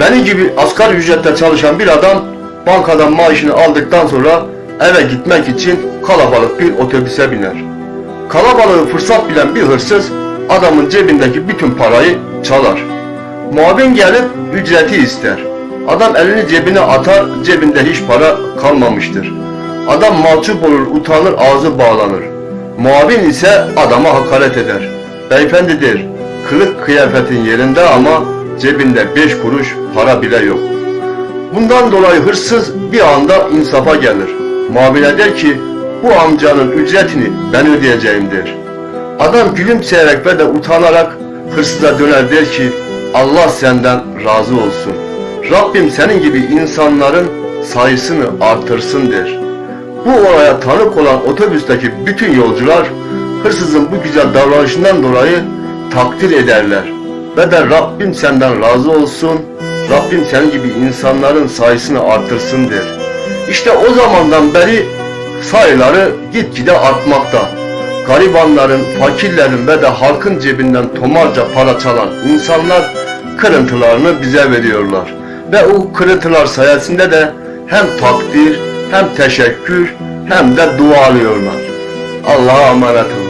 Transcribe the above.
Benim gibi asgari ücretle çalışan bir adam bankadan maaşını aldıktan sonra eve gitmek için kalabalık bir otobüse biner. Kalabalığı fırsat bilen bir hırsız adamın cebindeki bütün parayı çalar. Muavin gelip ücreti ister. Adam elini cebine atar, cebinde hiç para kalmamıştır. Adam mahcup olur, utanır, ağzı bağlanır. Muavin ise adama hakaret eder. Beyefendi der, kılık kıyafetin yerinde ama cebinde beş kuruş para bile yok. Bundan dolayı hırsız bir anda insafa gelir. Muavine der ki, bu amcanın ücretini ben ödeyeceğim der. Adam gülümseyerek ve de utanarak hırsıza döner der ki, Allah senden razı olsun. Rabbim senin gibi insanların sayısını artırsın der. Bu olaya tanık olan otobüsteki bütün yolcular hırsızın bu güzel davranışından dolayı takdir ederler. Ve de Rabbim senden razı olsun, Rabbim senin gibi insanların sayısını artırsın der. İşte o zamandan beri sayıları gitgide artmakta. Garibanların, fakirlerin ve de halkın cebinden tomarca para çalan insanlar kırıntılarını bize veriyorlar. Ve o kırıntılar sayesinde de hem takdir, hem teşekkür, hem de dua alıyorlar. Allah'a emanet olun.